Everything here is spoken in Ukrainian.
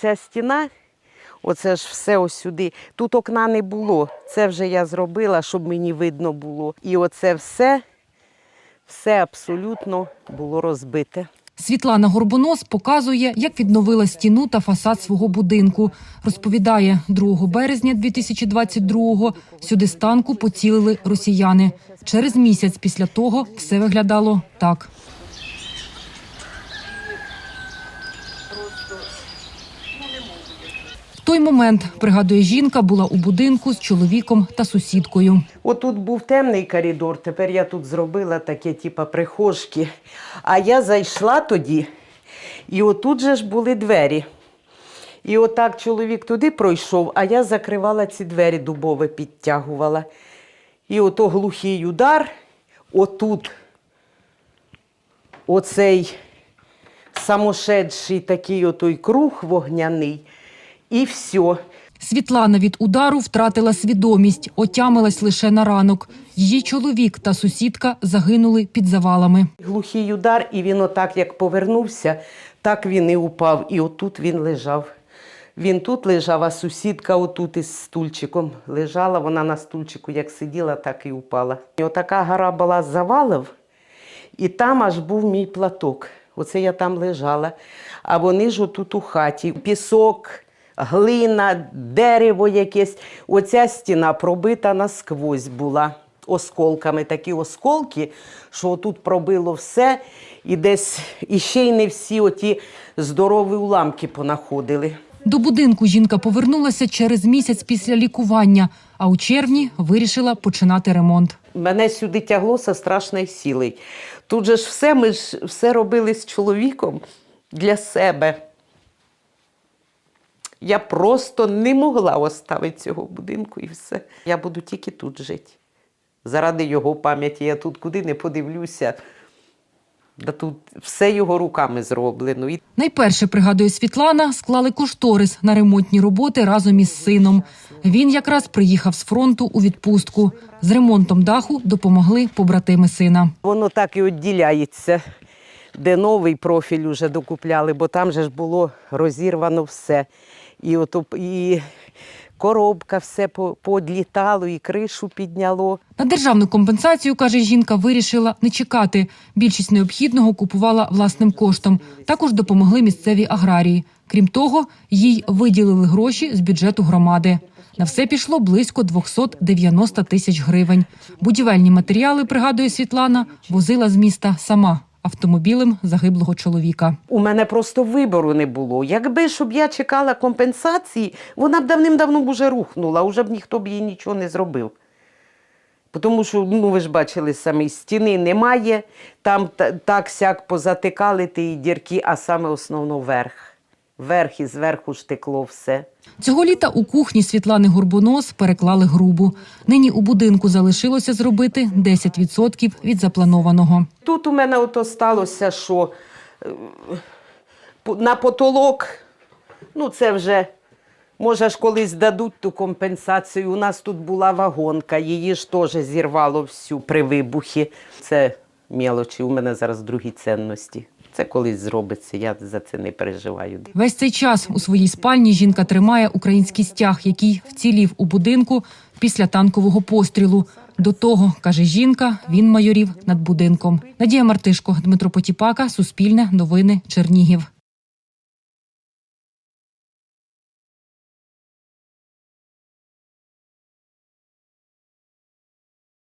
Ця стіна, оце ж все ось сюди. Тут окна не було. Це вже я зробила, щоб мені видно було. І оце все, все абсолютно було розбите. Світлана Горбонос показує, як відновила стіну та фасад свого будинку. Розповідає, 2 березня 2022-го сюди з танку поцілили росіяни. Через місяць після того все виглядало так. Той момент, пригадує жінка, була у будинку з чоловіком та сусідкою. Отут був темний коридор, тепер я тут зробила таке, типа прихожки. А я зайшла тоді, і отут же ж були двері. І отак чоловік туди пройшов, а я закривала ці двері дубове, підтягувала. І ото глухий удар, отут оцей самошедший такий отой круг вогняний, і все. Світлана від удару втратила свідомість, отямилась лише на ранок. Її чоловік та сусідка загинули під завалами. Глухий удар, і він отак як повернувся, так він і упав. І отут він лежав. Він тут лежав, а сусідка отут із стульчиком лежала. Вона на стульчику як сиділа, так і упала. І отака гора була з завалів, і там аж був мій платок. Оце я там лежала. А вони ж отут у хаті. Пісок, глина, дерево якесь. Оця стіна пробита насквозь була осколками. Такі осколки, що тут пробило все, і десь іще й не всі оті здорові уламки понаходили. До будинку жінка повернулася через місяць після лікування, а у червні вирішила починати ремонт. Мене сюди тягло со страшної сили. Тут же ж все, ми ж все робили з чоловіком для себе. Я просто не могла оставити цього будинку і все. Я буду тільки тут жити. Заради його пам'яті я тут куди не подивлюся. Да тут все його руками зроблено. Найперше, пригадує Світлана, склали кошторис на ремонтні роботи разом із сином. Він якраз приїхав з фронту у відпустку. З ремонтом даху допомогли побратими сина. Воно так і відділяється, де новий профіль уже докупляли, бо там же ж було розірвано все. І, ото, і коробка все по- поодлітало, і кришу підняло. На державну компенсацію, каже жінка, вирішила не чекати. Більшість необхідного купувала власним коштом. Також допомогли місцеві аграрії. Крім того, їй виділили гроші з бюджету громади. На все пішло близько 290 тисяч гривень. Будівельні матеріали, пригадує Світлана, возила з міста сама автомобілем загиблого чоловіка. У мене просто вибору не було. Якби щоб я чекала компенсації, вона б давним-давно б уже рухнула, уже б ніхто б їй нічого не зробив. Тому що, ну ви ж бачили самі, стіни немає, там так сяк позатикали ті дірки, а саме основно верх. Верх і зверху ж текло все. Цього літа у кухні Світлани Горбунос переклали грубу. Нині у будинку залишилося зробити 10% від запланованого. Тут у мене ото сталося, що е, на потолок, ну це вже, може ж колись дадуть ту компенсацію. У нас тут була вагонка, її ж теж зірвало всю при вибухі. Це мелочі, у мене зараз другі цінності. Це колись зробиться, я за це не переживаю. Весь цей час у своїй спальні жінка тримає український стяг, який вцілів у будинку після танкового пострілу. До того, каже жінка, він майорів над будинком. Надія Мартишко, Дмитро Потіпака, Суспільне, Новини, Чернігів.